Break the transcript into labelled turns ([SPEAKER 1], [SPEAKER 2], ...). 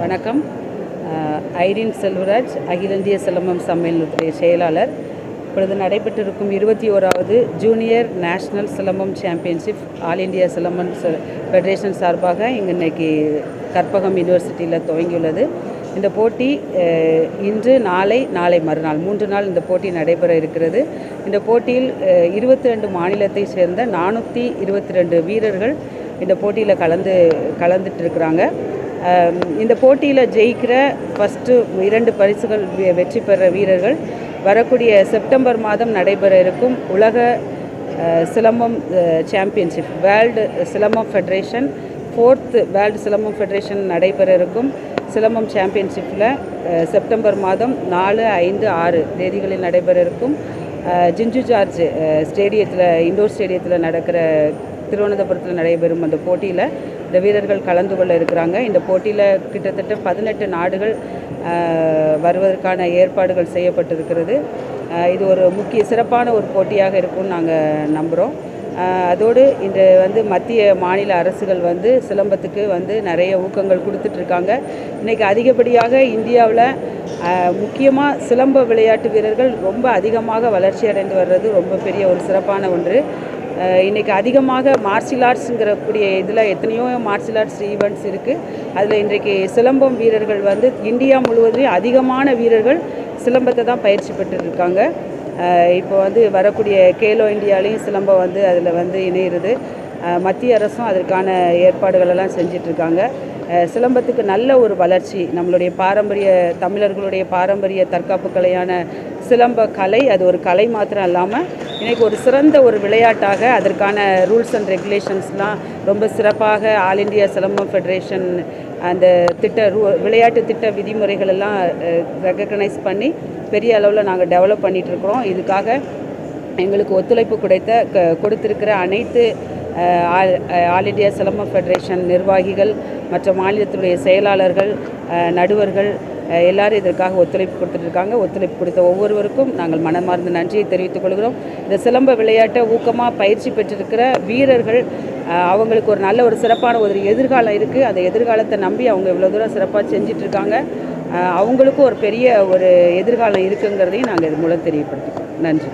[SPEAKER 1] வணக்கம். ஐரின் செல்வராஜ் அகில இந்திய சிலம்பம் சம்மேளனத்துடைய செயலாளர். இப்பொழுது நடைபெற்றிருக்கும் இருபத்தி ஓராவது junior national silambam championship all India silambam federation சார்பாக இங்கு இன்னைக்கு கற்பகம் யூனிவர்சிட்டியில் துவங்கியுள்ளது. இந்த போட்டி இன்று நாளை நாளை மறுநாள் மூன்று நாள் இந்த போட்டி நடைபெற இருக்கிறது. இந்த போட்டியில் இருபத்தி ரெண்டு மாநிலத்தை சேர்ந்த நானூற்றி இருபத்தி ரெண்டு வீரர்கள் இந்த போட்டியில் கலந்து கலந்துட்டு இருக்கிறாங்க. இந்த போட்டியில் ஜெயிக்கிற ஃபஸ்ட்டு இரண்டு பரிசுகள் வெ- வெற்றி பெற வீரர்கள் வரக்கூடிய செப்டம்பர் மாதம் நடைபெற இருக்கும் உலக silambam championship world silambam federation fourth world silambam federation நடைபெற இருக்கும். சிலம்பம் சாம்பியன்ஷிப்பில் செப்டம்பர் மாதம் நாலு ஐந்து ஆறு தேதிகளில் நடைபெற இருக்கும். ஜிஞ்சு ஜார்ஜ் ஸ்டேடியத்தில் இண்டோர் ஸ்டேடியத்தில் நடக்கிற திருவனந்தபுரத்தில் நடைபெறும் அந்த போட்டியில் இந்த வீரர்கள் கலந்து கொள்ள இருக்கிறாங்க. இந்த போட்டியில் கிட்டத்தட்ட பதினெட்டு நாடுகள் வருவதற்கான ஏற்பாடுகள் செய்யப்பட்டிருக்கிறது. இது ஒரு முக்கிய சிறப்பான ஒரு போட்டியாக இருக்கும்னு நாங்கள் நம்புகிறோம் அதோடு இன்று வந்து மத்திய மாநில அரசுகள் வந்து சிலம்பத்துக்கு வந்து நிறைய ஊக்கங்கள் கொடுத்துட்ருக்காங்க. இன்றைக்கி அதிகப்படியாக இந்தியாவில் முக்கியமாக சிலம்ப விளையாட்டு வீரர்கள் ரொம்ப அதிகமாக வளர்ச்சி அடைந்து வர்றது ரொம்ப பெரிய ஒரு சிறப்பான ஒன்று. இன்றைக்கி அதிகமாக மார்ஷியல் ஆர்ட்ஸுங்கிற கூடிய இதில் எத்தனையோ மார்ஷியல் ஆர்ட்ஸ் ஈவெண்ட்ஸ் இருக்குது அதில் இன்றைக்கு சிலம்பம் வீரர்கள் வந்து இந்தியா முழுவதும் அதிகமான வீரர்கள் சிலம்பத்தை தான் பயிற்சி பெற்றுருக்காங்க. இப்போ வந்து வரக்கூடிய கேலோ இந்தியாலையும் சிலம்பம் வந்து அதில் வந்து இணையிறது. மத்திய அரசும் அதற்கான ஏற்பாடுகள் எல்லாம் சிலம்பத்துக்கு நல்ல ஒரு வளர்ச்சி நம்மளுடைய பாரம்பரிய தமிழர்களுடைய பாரம்பரிய தற்காப்பு கலையான சிலம்ப கலை அது ஒரு கலை மாத்திரம் இல்லாமல் இன்றைக்கி ஒரு சிறந்த ஒரு விளையாட்டாக அதற்கான ரூல்ஸ் அண்ட் ரெகுலேஷன்ஸ்லாம் ரொம்ப சிறப்பாக ஆல் இந்தியா சிலம்பம் ஃபெடரேஷன் அந்த திட்ட ரூ விளையாட்டு திட்ட விதிமுறைகள் எல்லாம் ரெக்கக்னைஸ் பண்ணி பெரிய அளவில் நாங்கள் டெவலப் பண்ணிகிட்ருக்குறோம் இதுக்காக எங்களுக்கு ஒத்துழைப்பு கிடைத்த க கொடுத்திருக்கிற அனைத்து all India all silambam federation நிர்வாகிகள் மற்ற மாநிலத்தினுடைய செயலாளர்கள் நடுவர்கள் எல்லாரும் இதற்காக ஒத்துழைப்பு கொடுத்துட்ருக்காங்க. ஒத்துழைப்பு கொடுத்த ஒவ்வொருவருக்கும் நாங்கள் மனமார்ந்த நன்றியை தெரிவித்துக் கொள்கிறோம். இந்த சிலம்ப விளையாட்டை ஊக்கமாக பயிற்சி பெற்றிருக்கிற வீரர்கள் அவங்களுக்கு ஒரு நல்ல ஒரு சிறப்பான ஒரு எதிர்காலம் இருக்குது அந்த எதிர்காலத்தை நம்பி அவங்க இவ்வளோ தூரம் சிறப்பாக செஞ்சிட்ருக்காங்க. அவங்களுக்கும் ஒரு பெரிய ஒரு எதிர்காலம் இருக்குங்கிறதையும் நாங்கள் இது மூலம் தெரியப்படுத்திக்கிறோம். நன்றி.